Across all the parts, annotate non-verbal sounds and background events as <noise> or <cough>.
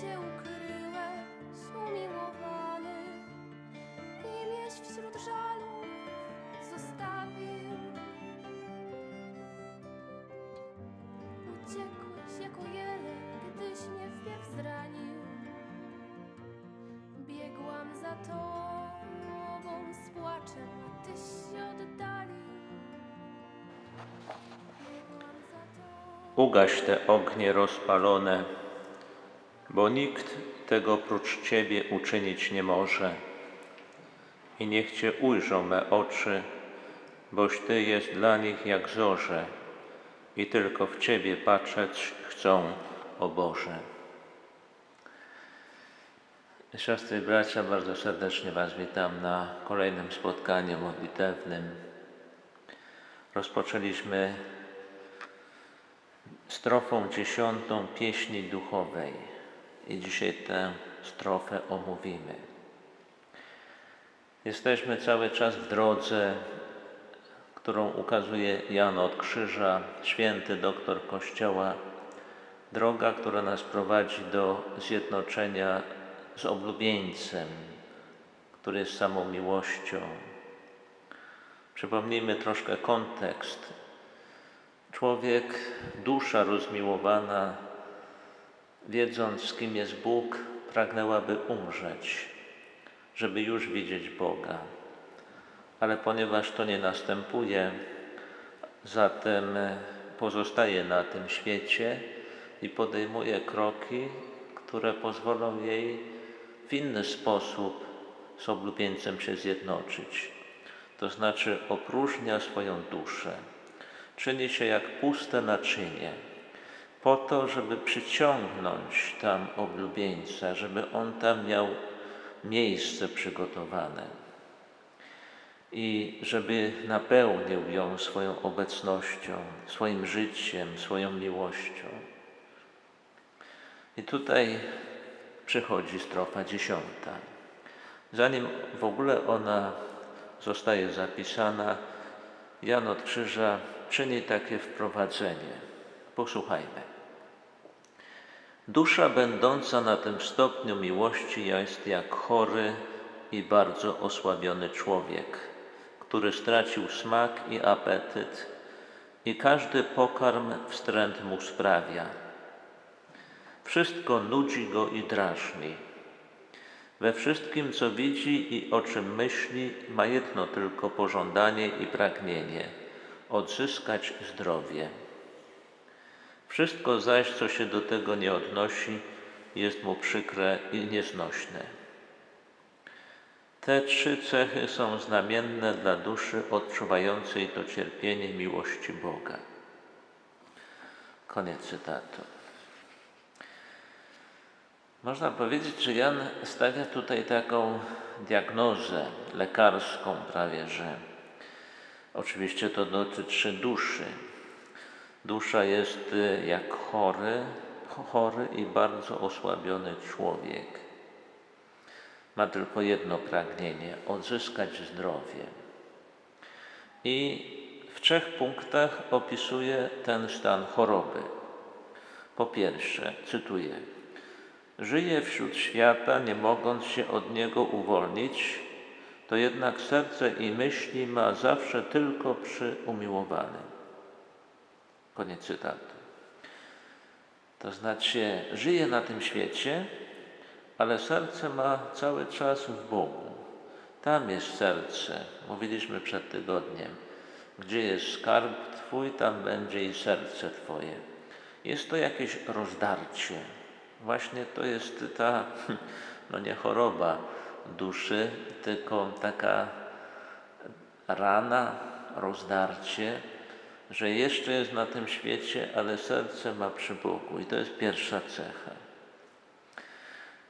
się ukryłeś, umiłowany i wieś wśród żalów zostawił. Uciekłeś jako jeleń, gdyś mnie wpierw zranił. Biegłam za tobą z płaczem, a tyś się oddalił. Ugaś te ognie rozpalone, bo nikt tego prócz Ciebie uczynić nie może. I niech Cię ujrzą me oczy, boś Ty jest dla nich jak zorze i tylko w Ciebie patrzeć chcą, o Boże. Siostry i bracia, bardzo serdecznie Was witam na kolejnym spotkaniu modlitewnym. Rozpoczęliśmy strofą dziesiątą pieśni duchowej i dzisiaj tę strofę omówimy. Jesteśmy cały czas w drodze, którą ukazuje Jan od Krzyża, święty doktor Kościoła. Droga, która nas prowadzi do zjednoczenia z oblubieńcem, który jest samą miłością. Przypomnijmy troszkę kontekst. Człowiek, dusza rozmiłowana, wiedząc, kim jest Bóg, pragnęłaby umrzeć, żeby już widzieć Boga. Ale ponieważ to nie następuje, zatem pozostaje na tym świecie i podejmuje kroki, które pozwolą jej w inny sposób z oblubieńcem się zjednoczyć. To znaczy opróżnia swoją duszę czyni się jak puste naczynie, po to, żeby przyciągnąć tam oblubieńca, żeby on tam miał miejsce przygotowane i żeby napełnił ją swoją obecnością, swoim życiem, swoją miłością. I tutaj przychodzi strofa dziesiąta. Zanim w ogóle ona zostaje zapisana, Jan od Krzyża czyni takie wprowadzenie. Posłuchajmy. Dusza będąca na tym stopniu miłości jest jak chory i bardzo osłabiony człowiek, który stracił smak i apetyt i każdy pokarm wstręt mu sprawia. Wszystko nudzi go i drażni. We wszystkim, co widzi i o czym myśli, ma jedno tylko pożądanie i pragnienie odzyskać zdrowie. Wszystko zaś, co się do tego nie odnosi, jest mu przykre i nieznośne. Te trzy cechy są znamienne dla duszy odczuwającej to cierpienie miłości Boga. Koniec cytatu. Można powiedzieć, że Jan stawia tutaj taką diagnozę lekarską prawie, że oczywiście to dotyczy duszy. Dusza jest y, jak chory, chory i bardzo osłabiony człowiek. Ma tylko jedno pragnienie odzyskać zdrowie. I w trzech punktach opisuje ten stan choroby. Po pierwsze, cytuję: Żyje wśród świata, nie mogąc się od niego uwolnić, to jednak serce i myśli ma zawsze tylko przy umiłowanym. Koniec cytatu. To znaczy, żyje na tym świecie, ale serce ma cały czas w Bogu. Tam jest serce, mówiliśmy przed tygodniem. Gdzie jest skarb Twój, tam będzie i serce Twoje. Jest to jakieś rozdarcie. Właśnie to jest ta, <laughs> no nie choroba duszy, tylko taka rana, rozdarcie, że jeszcze jest na tym świecie, ale serce ma przy Bogu. I to jest pierwsza cecha.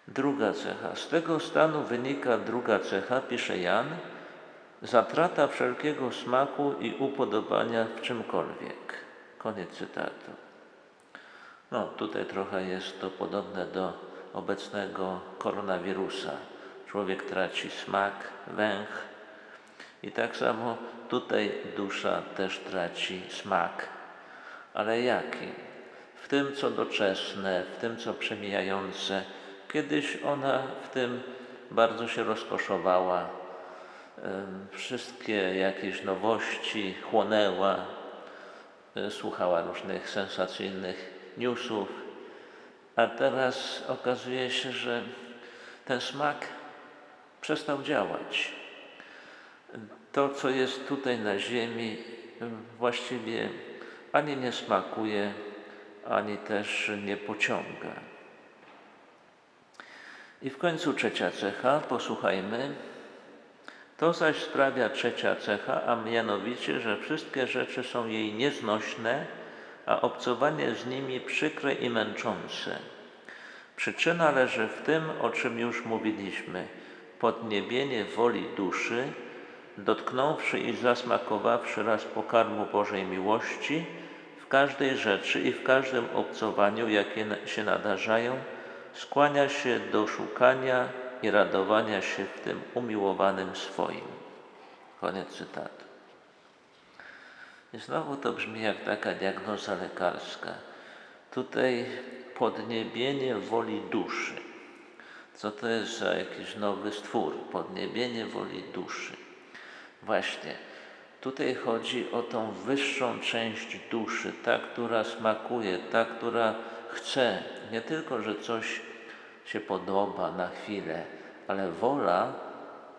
Druga cecha. Z tego stanu wynika druga cecha, pisze Jan, zatrata wszelkiego smaku i upodobania w czymkolwiek. Koniec cytatu. No, tutaj trochę jest to podobne do obecnego koronawirusa. Człowiek traci smak, węch i tak samo tutaj dusza też traci smak. Ale jaki? w tym, co doczesne, w tym, co przemijające. Kiedyś ona w tym bardzo się rozkoszowała, wszystkie jakieś nowości chłonęła, e, słuchała różnych sensacyjnych newsów, a teraz okazuje się, że ten smak przestał działać. To, co jest tutaj na ziemi, właściwie ani nie smakuje, ani też nie pociąga. I w końcu trzecia cecha, posłuchajmy. To zaś sprawia trzecia cecha, a mianowicie, że wszystkie rzeczy są jej nieznośne, a obcowanie z nimi przykre i męczące. Przyczyna leży w tym, o czym już mówiliśmy, podniebienie woli duszy, dotknąwszy i zasmakowawszy raz pokarmu Bożej miłości, w każdej rzeczy i w każdym obcowaniu, jakie się nadarzają, skłania się do szukania i radowania się w tym umiłowanym swoim. Koniec cytatu. I znowu to brzmi jak taka diagnoza lekarska. Tutaj podniebienie woli duszy. Co to jest za jakiś nowy stwór? Podniebienie woli duszy. Właśnie, tutaj chodzi o tą wyższą część duszy, ta, która smakuje, ta, która chce. Nie tylko, że coś się podoba na chwilę, ale wola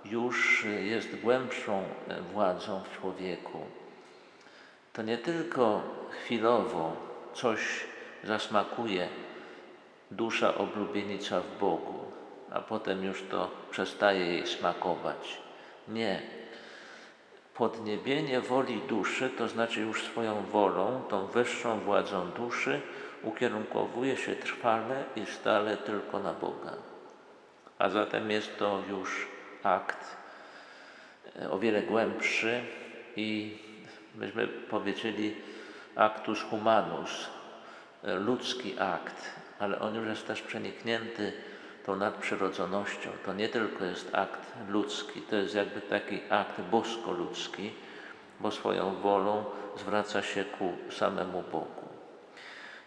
już jest głębszą władzą w człowieku. To nie tylko chwilowo coś zasmakuje dusza oblubienica w Bogu, a potem już to przestaje jej smakować. Nie. Podniebienie woli duszy, to znaczy już swoją wolą, tą wyższą władzą duszy, ukierunkowuje się trwale i stale tylko na Boga. A zatem jest to już akt e, o wiele głębszy i myśmy powiedzieli actus humanus, e, ludzki akt, ale on już jest też przeniknięty tą nadprzyrodzonością. To nie tylko jest akt ludzki, to jest jakby taki akt bosko-ludzki, bo swoją wolą zwraca się ku samemu Bogu.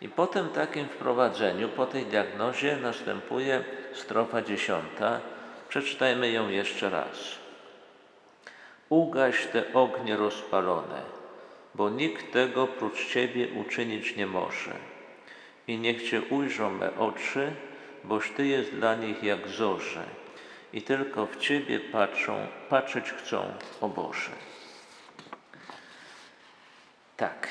I po tym takim wprowadzeniu, po tej diagnozie następuje strofa dziesiąta. Przeczytajmy ją jeszcze raz. Ugaś te ognie rozpalone, bo nikt tego prócz Ciebie uczynić nie może. I niech Cię ujrzą me oczy, boż Ty jest dla nich jak zorze i tylko w Ciebie patrzą, patrzeć chcą, o Boże. Tak,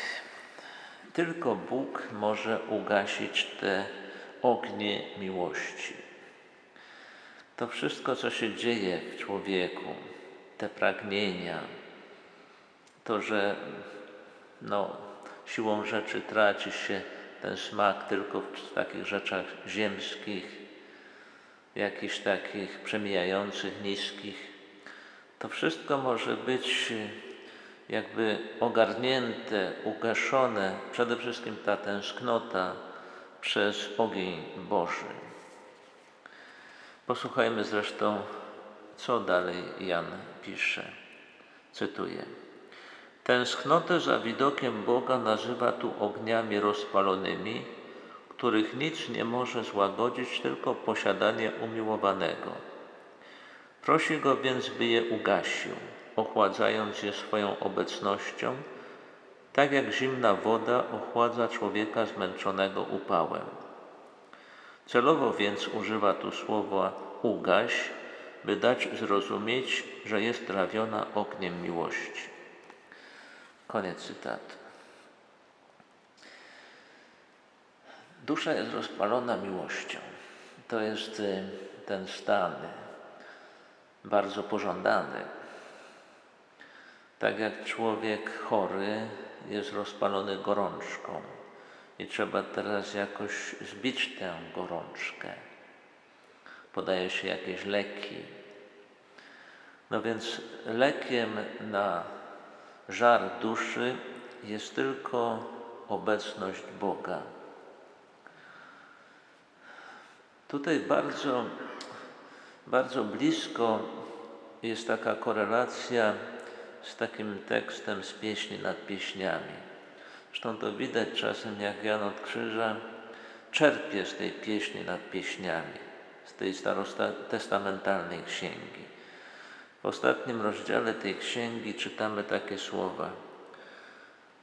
tylko Bóg może ugasić te ognie miłości. To wszystko, co się dzieje w człowieku, te pragnienia, to, że no, siłą rzeczy traci się ten smak tylko w takich rzeczach ziemskich, jakichś takich przemijających, niskich. To wszystko może być jakby ogarnięte, ugaszone, przede wszystkim ta tęsknota przez ogień Boży. Posłuchajmy zresztą, co dalej Jan pisze. Cytuję. Tęsknotę za widokiem Boga nazywa tu ogniami rozpalonymi, których nic nie może złagodzić, tylko posiadanie umiłowanego. Prosi go więc, by je ugasił, ochładzając je swoją obecnością, tak jak zimna woda ochładza człowieka zmęczonego upałem. Celowo więc używa tu słowa ugaś, by dać zrozumieć, że jest trawiona ogniem miłości. Koniec cytatu. Dusza jest rozpalona miłością. To jest y, ten stan bardzo pożądany. Tak jak człowiek chory jest rozpalony gorączką i trzeba teraz jakoś zbić tę gorączkę. Podaje się jakieś leki. No więc lekiem na żar duszy jest tylko obecność Boga. Tutaj bardzo, bardzo blisko jest taka korelacja z takim tekstem z pieśni nad pieśniami, Zresztą to widać czasem, jak Jan od Krzyża czerpie z tej pieśni nad pieśniami, z tej starostestamentalnej księgi. W ostatnim rozdziale tej księgi czytamy takie słowa.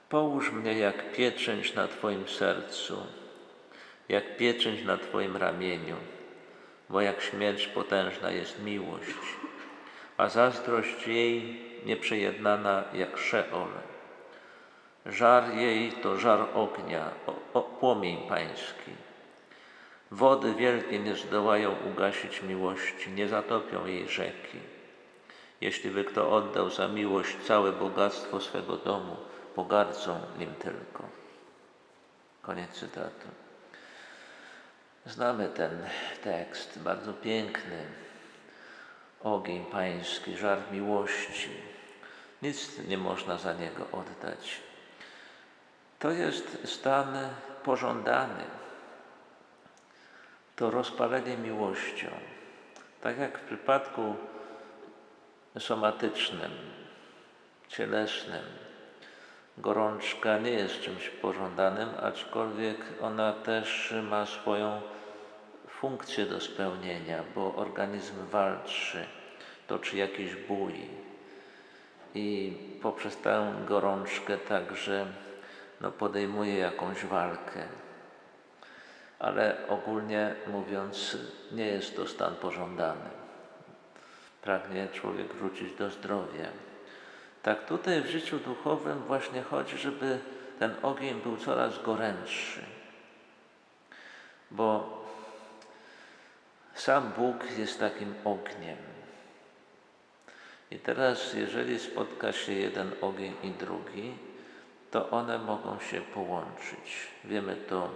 Połóż mnie jak pieczęć na Twoim sercu, jak pieczęć na Twoim ramieniu, bo jak śmierć potężna jest miłość, a zazdrość jej nieprzejednana jak Szeol. Żar jej to żar ognia, o, o, płomień pański. Wody wielkie nie zdołają ugasić miłości, nie zatopią jej rzeki. Jeśli by kto oddał za miłość całe bogactwo swego domu, pogardzą nim tylko. Koniec cytatu. Znamy ten tekst, bardzo piękny. Ogień pański, żar miłości. Nic nie można za niego oddać. To jest stan pożądany. To rozpalenie miłością. Tak jak w przypadku somatycznym, cielesnym, gorączka nie jest czymś pożądanym, aczkolwiek ona też ma swoją funkcję do spełnienia, bo organizm walczy, toczy jakiś bój i poprzez tę gorączkę także no, podejmuje jakąś walkę. Ale ogólnie mówiąc, nie jest to stan pożądany. Pragnie człowiek wrócić do zdrowia. Tak tutaj w życiu duchowym właśnie chodzi, żeby ten ogień był coraz gorętszy. Bo sam Bóg jest takim ogniem. I teraz, jeżeli spotka się jeden ogień i drugi, to one mogą się połączyć. Wiemy to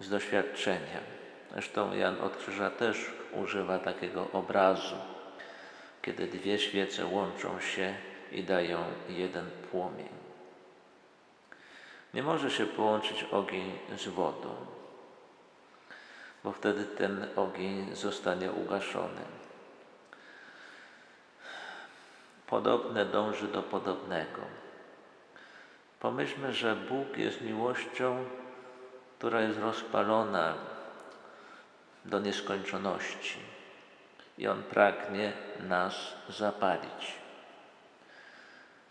z doświadczenia. Zresztą Jan od Krzyża też używa takiego obrazu, kiedy dwie świece łączą się i dają jeden płomień. Nie może się połączyć ogień z wodą, bo wtedy ten ogień zostanie ugaszony. Podobne dąży do podobnego. Pomyślmy, że Bóg jest miłością, która jest rozpalona do nieskończoności i On pragnie nas zapalić.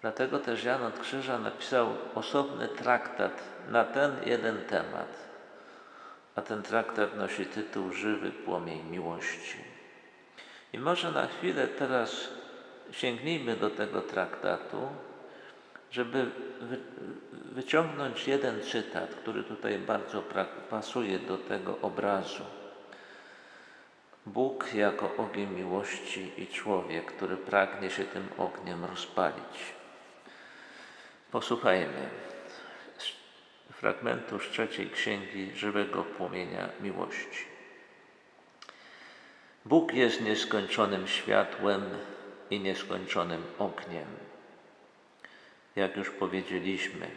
Dlatego też Jan od Krzyża napisał osobny traktat na ten jeden temat, a ten traktat nosi tytuł Żywy płomień miłości. I może na chwilę teraz sięgnijmy do tego traktatu, żeby wy, wyciągnąć jeden cytat, który tutaj bardzo pasuje do tego obrazu. Bóg jako ogień miłości i człowiek, który pragnie się tym ogniem rozpalić. Posłuchajmy fragmentu z trzeciej księgi żywego płomienia miłości. Bóg jest nieskończonym światłem i nieskończonym ogniem, jak już powiedzieliśmy.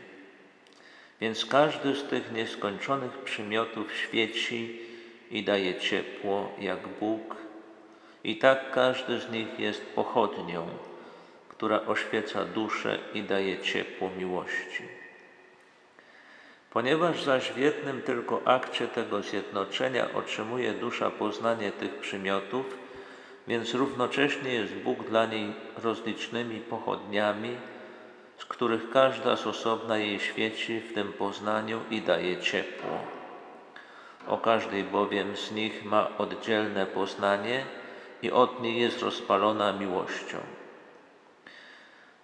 Więc każdy z tych nieskończonych przymiotów świeci i daje ciepło, jak Bóg, i tak każdy z nich jest pochodnią która oświeca duszę i daje ciepło miłości. Ponieważ zaś w jednym tylko akcie tego zjednoczenia otrzymuje dusza poznanie tych przymiotów, więc równocześnie jest Bóg dla niej rozlicznymi pochodniami, z których każda z osobna jej świeci w tym poznaniu i daje ciepło. O każdej bowiem z nich ma oddzielne poznanie i od niej jest rozpalona miłością.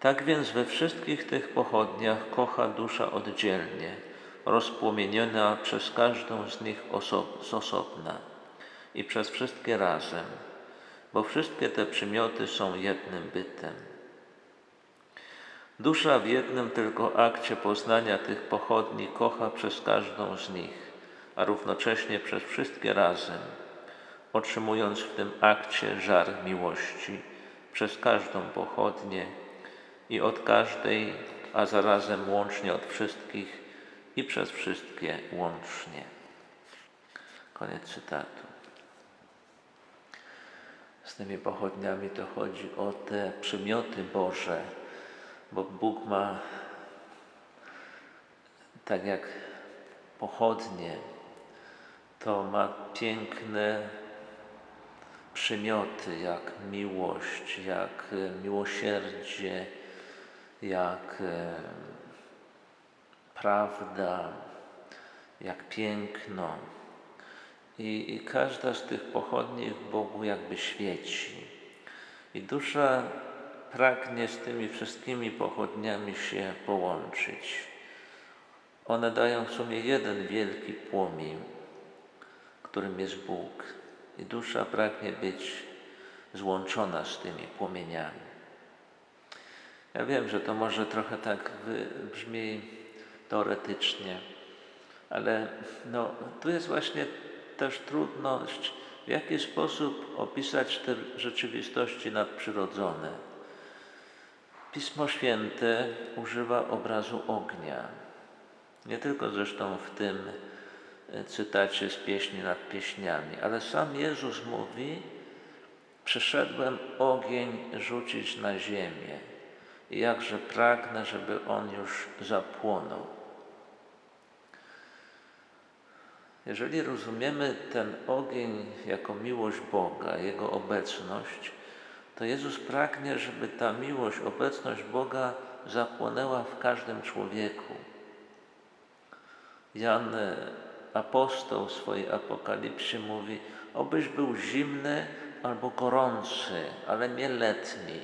Tak więc we wszystkich tych pochodniach kocha dusza oddzielnie, rozpłomieniona przez każdą z nich oso z osobna i przez wszystkie razem, bo wszystkie te przymioty są jednym bytem. Dusza w jednym tylko akcie poznania tych pochodni kocha przez każdą z nich, a równocześnie przez wszystkie razem, otrzymując w tym akcie żar miłości przez każdą pochodnię i od każdej, a zarazem łącznie od wszystkich i przez wszystkie łącznie. Koniec cytatu. Z tymi pochodniami to chodzi o te przymioty Boże, bo Bóg ma tak jak pochodnie, to ma piękne przymioty, jak miłość, jak e, miłosierdzie, jak e, prawda, jak piękno. I, I każda z tych pochodni w Bogu jakby świeci. I dusza pragnie z tymi wszystkimi pochodniami się połączyć. One dają w sumie jeden wielki płomień, którym jest Bóg. I dusza pragnie być złączona z tymi płomieniami. Ja wiem, że to może trochę tak brzmi teoretycznie, ale no, tu jest właśnie też trudność, w jaki sposób opisać te rzeczywistości nadprzyrodzone. Pismo Święte używa obrazu ognia. Nie tylko zresztą w tym cytacie z pieśni nad pieśniami, ale sam Jezus mówi: Przyszedłem ogień rzucić na ziemię, i jakże pragnę, żeby on już zapłonął. Jeżeli rozumiemy ten ogień jako miłość Boga, Jego obecność, to Jezus pragnie, żeby ta miłość, obecność Boga zapłonęła w każdym człowieku. Jan apostoł w swojej apokalipsie mówi: Obyś był zimny albo gorący, ale nie letni.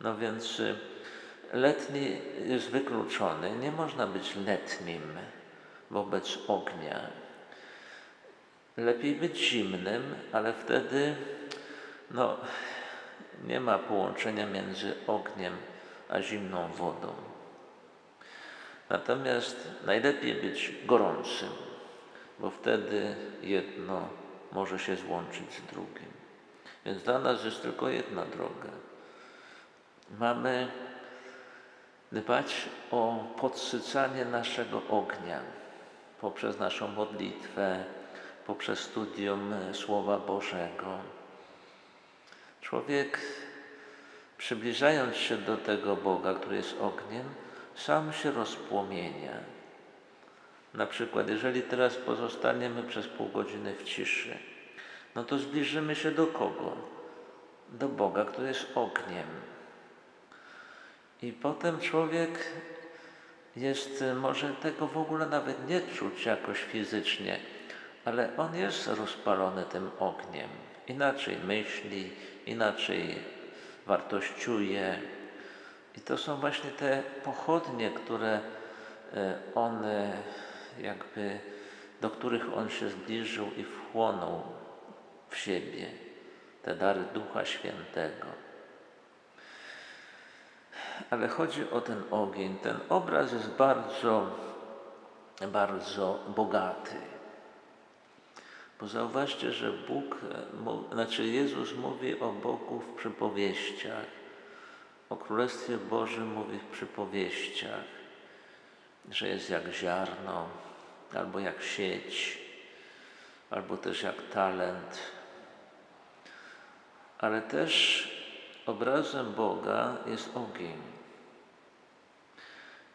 No więc y, letni jest wykluczony. Nie można być letnim wobec ognia. Lepiej być zimnym, ale wtedy no, nie ma połączenia między ogniem a zimną wodą. Natomiast najlepiej być gorącym, bo wtedy jedno może się złączyć z drugim. Więc dla nas jest tylko jedna droga. Mamy dbać o podsycanie naszego ognia poprzez naszą modlitwę, poprzez studium Słowa Bożego. Człowiek, przybliżając się do tego Boga, który jest ogniem, sam się rozpłomienia. Na przykład, jeżeli teraz pozostaniemy przez pół godziny w ciszy, no to zbliżymy się do kogo? Do Boga, który jest ogniem. I potem człowiek jest, może tego w ogóle nawet nie czuć jakoś fizycznie, ale on jest rozpalony tym ogniem. Inaczej myśli, inaczej wartościuje. I to są właśnie te pochodnie, które e, on jakby, do których on się zbliżył i wchłonął w siebie, te dary Ducha Świętego. Ale chodzi o ten ogień. Ten obraz jest bardzo, bardzo bogaty. Bo zauważcie, że Bóg, znaczy Jezus mówi o Bogu w przypowieściach. O Królestwie Bożym mówi w przypowieściach, że jest jak ziarno, albo jak sieć, albo też jak talent. Ale też obrazem Boga jest ogień.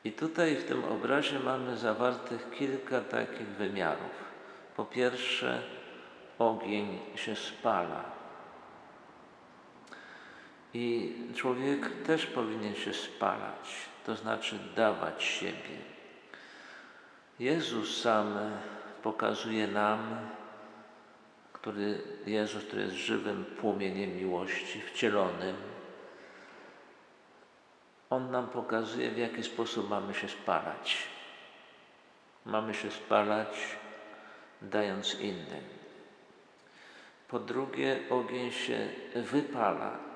I tutaj w tym obrazie mamy zawartych kilka takich wymiarów. Po pierwsze, ogień się spala. I człowiek też powinien się spalać, to znaczy dawać siebie. Jezus sam pokazuje nam, który Jezus, który jest żywym płomieniem miłości, wcielonym, On nam pokazuje, w jaki sposób mamy się spalać. Mamy się spalać, dając innym. Po drugie, ogień się wypala.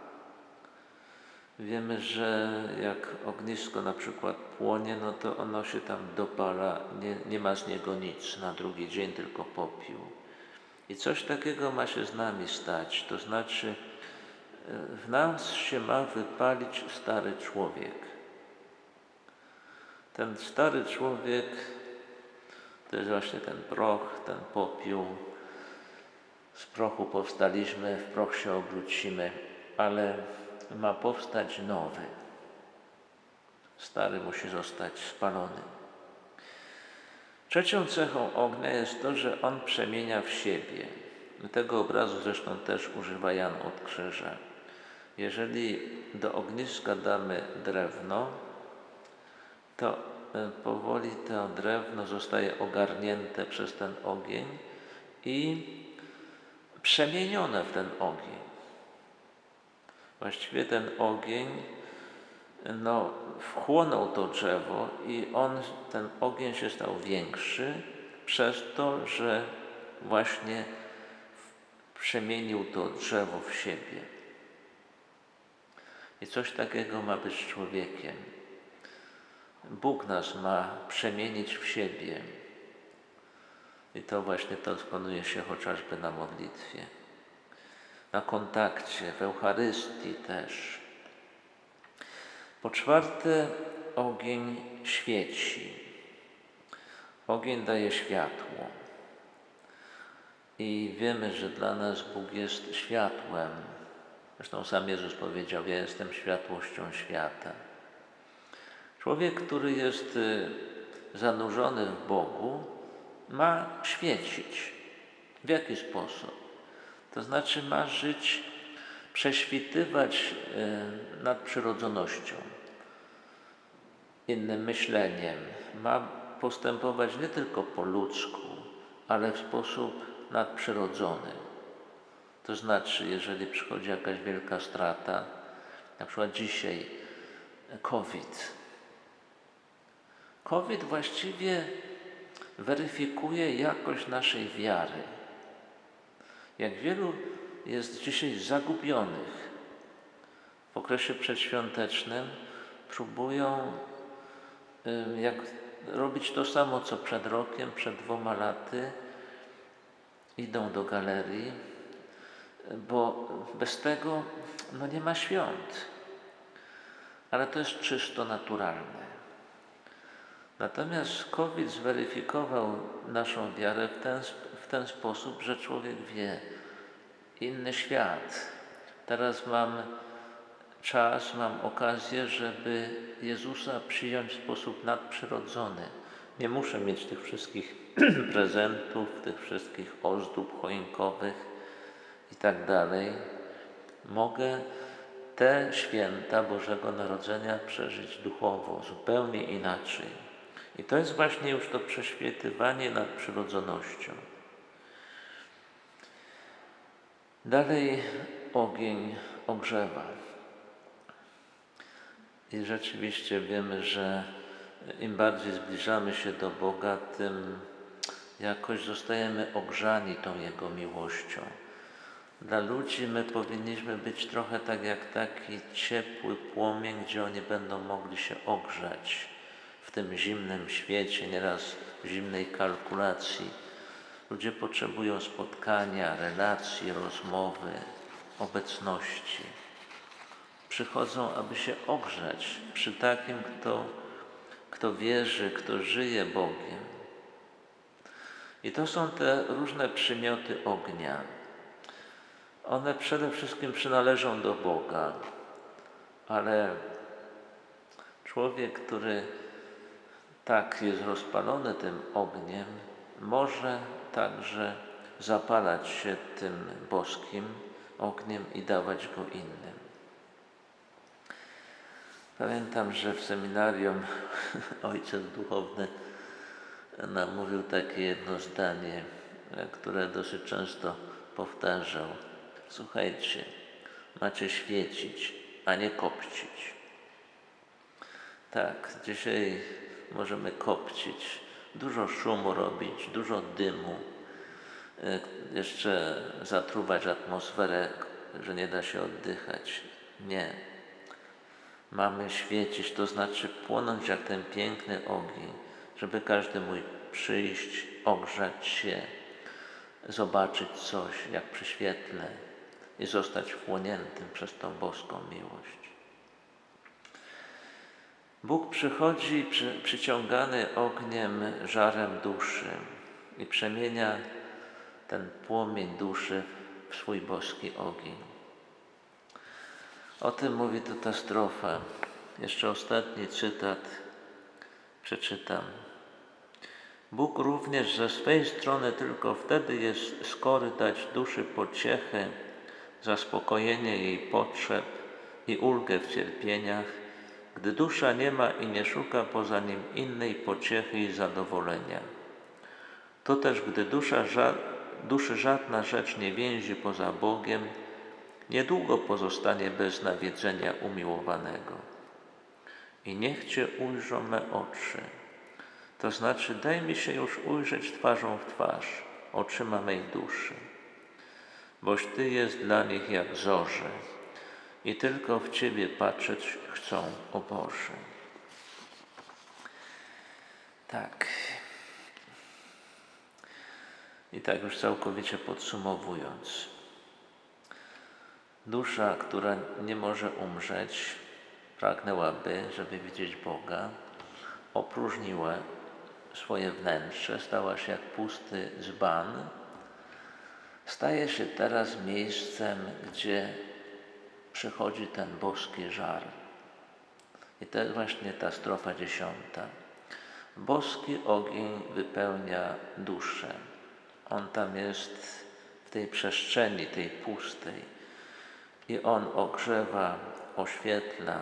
Wiemy, że jak ognisko na przykład płonie, no to ono się tam dopala, nie, nie ma z niego nic na drugi dzień, tylko popiół. I coś takiego ma się z nami stać, to znaczy w nas się ma wypalić stary człowiek. Ten stary człowiek to jest właśnie ten proch, ten popiół. Z prochu powstaliśmy, w proch się obrócimy, ale ma powstać nowy. Stary musi zostać spalony. Trzecią cechą ognia jest to, że on przemienia w siebie. Tego obrazu zresztą też używa Jan od krzyża. Jeżeli do ogniska damy drewno, to e, powoli to drewno zostaje ogarnięte przez ten ogień i przemienione w ten ogień. Właściwie ten ogień no, wchłonął to drzewo i on, ten ogień się stał większy przez to, że właśnie przemienił to drzewo w siebie. I coś takiego ma być z człowiekiem. Bóg nas ma przemienić w siebie. I to właśnie to dokonuje się chociażby na modlitwie, na kontakcie, w Eucharystii też. Po czwarte, ogień świeci. Ogień daje światło. I wiemy, że dla nas Bóg jest światłem. Zresztą sam Jezus powiedział: Ja jestem światłością świata. Człowiek, który jest y, zanurzony w Bogu, ma świecić. W jaki sposób? To znaczy, ma żyć, prześwitywać y, nadprzyrodzonością, innym myśleniem. Ma postępować nie tylko po ludzku, ale w sposób nadprzyrodzony. To znaczy, jeżeli przychodzi jakaś wielka strata, na przykład dzisiaj COVID. COVID właściwie weryfikuje jakość naszej wiary. Jak wielu jest dzisiaj zagubionych w okresie przedświątecznym, próbują jak robić to samo co przed rokiem, przed dwoma laty, idą do galerii, bo bez tego no nie ma świąt. Ale to jest czysto naturalne. Natomiast COVID zweryfikował naszą wiarę w ten, w ten sposób, że człowiek wie, inny świat. Teraz mam czas, mam okazję, żeby Jezusa przyjąć w sposób nadprzyrodzony. Nie muszę mieć tych wszystkich <clears throat> prezentów, tych wszystkich ozdób choinkowych i tak dalej. Mogę te święta Bożego Narodzenia przeżyć duchowo, zupełnie inaczej. I to jest właśnie już to prześwitywanie nad przyrodzonością. Dalej ogień ogrzewa. I rzeczywiście wiemy, że im bardziej zbliżamy się do Boga, tym jakoś zostajemy ogrzani tą Jego miłością. Dla ludzi my powinniśmy być trochę tak jak taki ciepły płomień, gdzie oni będą mogli się ogrzać w tym zimnym świecie, nieraz zimnej kalkulacji. Ludzie potrzebują spotkania, relacji, rozmowy, obecności. Przychodzą, aby się ogrzać przy takim, kto, kto wierzy, kto żyje Bogiem. I to są te różne przymioty ognia. One przede wszystkim przynależą do Boga, ale człowiek, który tak jest rozpalony tym ogniem, może także zapalać się tym boskim ogniem i dawać go innym. Pamiętam, że w seminarium <laughs> ojciec duchowny nam mówił takie jedno zdanie, które dosyć często powtarzał. Słuchajcie, macie świecić, a nie kopcić. Tak, dzisiaj możemy kopcić, dużo szumu robić, dużo dymu, e, jeszcze zatruwać atmosferę, że nie da się oddychać. Nie. Mamy świecić, to znaczy płonąć jak ten piękny ogień, żeby każdy mógł przyjść, ogrzać się, zobaczyć coś jak przy świetle i zostać wchłoniętym przez tą boską miłość. Bóg przychodzi przy, przyciągany ogniem, żarem duszy i przemienia ten płomień duszy w swój boski ogień. O tym mówi to ta strofa. jeszcze ostatni cytat przeczytam. Bóg również ze swej strony tylko wtedy jest skory dać duszy pociechę, zaspokojenie jej potrzeb i ulgę w cierpieniach, gdy dusza nie ma i nie szuka poza nim innej pociechy i zadowolenia. To też, gdy dusza, ża- duszy żadna rzecz nie więzi poza Bogiem, niedługo pozostanie bez nawiedzenia umiłowanego. I niech Cię ujrzą me oczy. To znaczy, daj mi się już ujrzeć twarzą w twarz, oczyma mej duszy. Boś Ty jest dla nich jak zorze i tylko w Ciebie patrzeć chcą, o Boże. Tak. I tak już całkowicie podsumowując. Dusza, która nie może umrzeć, pragnęłaby, żeby widzieć Boga, opróżniła swoje wnętrze, stała się jak pusty dzban, staje się teraz miejscem, gdzie przychodzi ten boski żar. I to jest właśnie ta strofa dziesiąta. Boski ogień wypełnia duszę. On tam jest w tej przestrzeni, tej pustej. I on ogrzewa, oświetla,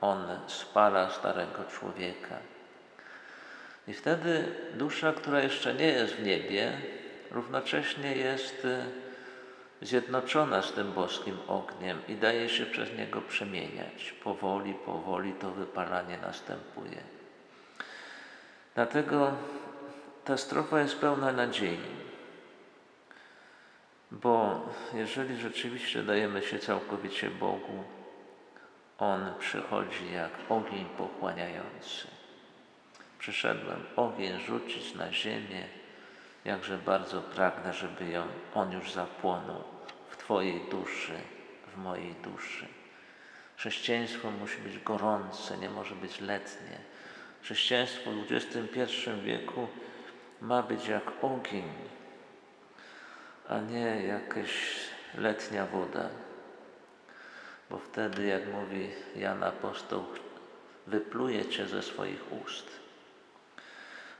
on spala starego człowieka. I wtedy dusza, która jeszcze nie jest w niebie, równocześnie jest zjednoczona z tym boskim ogniem i daje się przez niego przemieniać. Powoli, powoli to wypalanie następuje. Dlatego ta strofa jest pełna nadziei. Bo jeżeli rzeczywiście dajemy się całkowicie Bogu, On przychodzi jak ogień pochłaniający. Przyszedłem ogień rzucić na ziemię, jakże bardzo pragnę, żeby ją, On już zapłonął w Twojej duszy, w mojej duszy. Chrześcijaństwo musi być gorące, nie może być letnie. Chrześcijaństwo w XXI wieku ma być jak ogień, a nie jakaś letnia woda. Bo wtedy, jak mówi Jan Apostoł, wypluje cię ze swoich ust.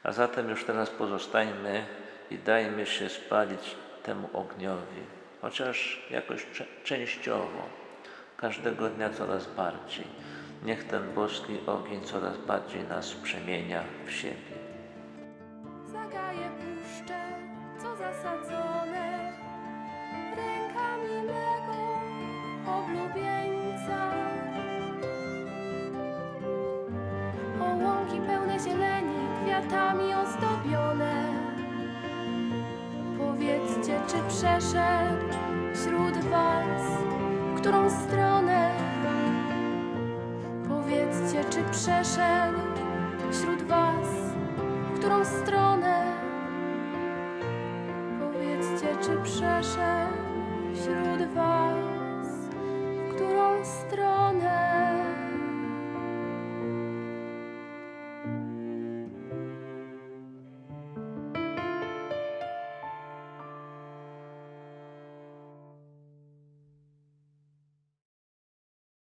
A zatem już teraz pozostajmy i dajmy się spalić temu ogniowi, chociaż jakoś częściowo, każdego dnia coraz bardziej. Niech ten boski ogień coraz bardziej nas przemienia w siebie. W